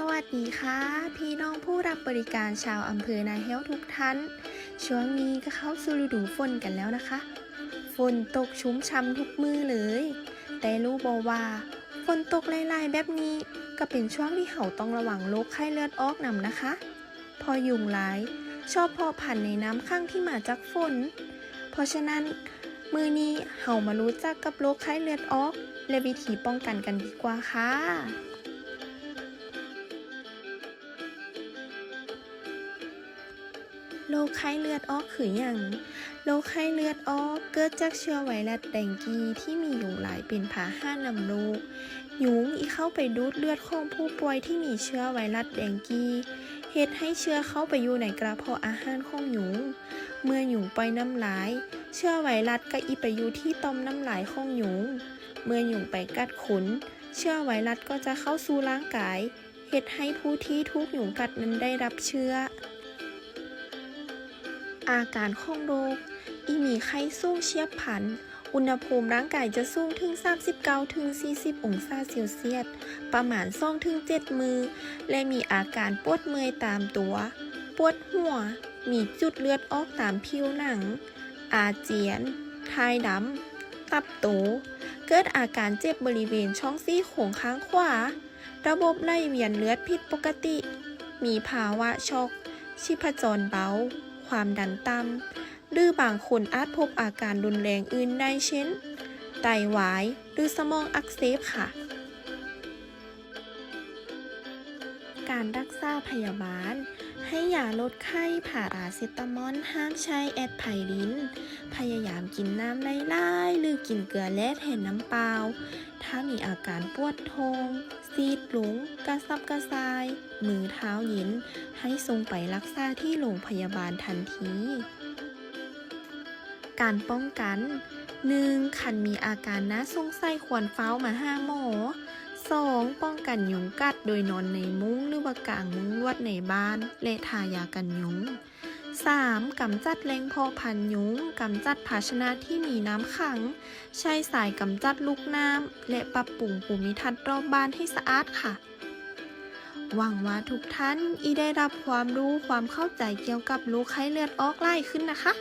สวัสดีค่ะ พี่น้องผู้รับบริการชาวอำเภอนาแห้วทุกท่าน ช่วงนี้ก็เข้าสู่ฤดูฝนกันแล้วนะคะ ฝนตกชุ่มช่ำทุกมือเลย แต่รู้บอกว่าฝนตกไล่ๆแบบนี้ก็เป็นช่วงที่เขาต้องระวังโรคไข้เลือดออกนำนะคะ พอยุงหลาย ชอบพาะพันในน้ำข้างที่มาจากฝน เพราะฉะนั้น มือนี้เฮามารู้จักกับโรคไข้เลือดออก และวิธีป้องกันกันดีกว่าค่ะ โรคไข้เลือดออกคืออย่างโรคไข้เลือดออกเกิดจากเชื้อไวรัสแดงกีที่มียุงหลายเป็นพาหะนำโรคยุงอีเข้าไปดูดเลือดของผู้ป่วยที่มีเชื้อไวรัสแดงกีเหตุให้เชื้อเข้าไปอยู่ในกระเพาะอาหารของยุง เมื่อยุงไปน้ำลาย เชื้อไวรัสก็อีไปอยู่ที่ต่อมน้ำลายของยุง เมื่อยุงไปกัดขน เชื้อไวรัสก็จะเข้าสู่ร่างกายเหตุให้ผู้ที่ถูกยุงกัดนั้นได้รับเชื้อ อาการของโรค อีมีไข้สูงเฉียบพลัน อุณหภูมิร่างกายจะสูงถึง 39ถึง40 องศาเซลเซียส ประมาณ2ถึง7มือ และมีอาการปวดเมื่อยตามตัว ปวดหัว มีจุดเลือดออกตามผิวหนัง อาเจียน ทายดำ ตับโต เกิดอาการเจ็บบริเวณช่องซี่โครงข้างขวา ระบบไหลเวียนเลือดผิดปกติ มีภาวะช็อกชีพจรเบา ความดันต่ำหรือบางคนอาจพบอาการรุนแรงอื่นได้เช่น ไตวาย หรือสมองอักเสบค่ะ การรักษาพยาบาล ให้ยาลดไข้ผ่าราเซตามอลห้ามใช้แอดไพริน พยายามกินน้ำไล่ๆหรือกินเกลือแร่แทนน้ำเปล่า ถ้ามีอาการปวดท้อง ซีดหลงกระซับกระซาย มือเท้าเย็น ให้ส่งไปรักษาที่โรงพยาบาลทันที การป้องกัน 1. คันมีอาการน่าสงสัยควรเฝ้ามาห้าหมอ 2. ป้องกันยุงกัดโดยนอนในมุ้งหรือว่ากางมุ้งลวดในบ้าน และทายากันยุง 3. กำจัดแรงพอผันยุงกำจัดภาชนะที่มีน้ำขัง ใช้สายกำจัดลูกน้ำ และปรับปรุงภูมิทัศน์รอบบ้านให้สะอาดค่ะ หวังว่าทุกท่านอีได้รับความรู้ความเข้าใจเกี่ยวกับโรคไข้เลือดออกไล่ขึ้นนะคะ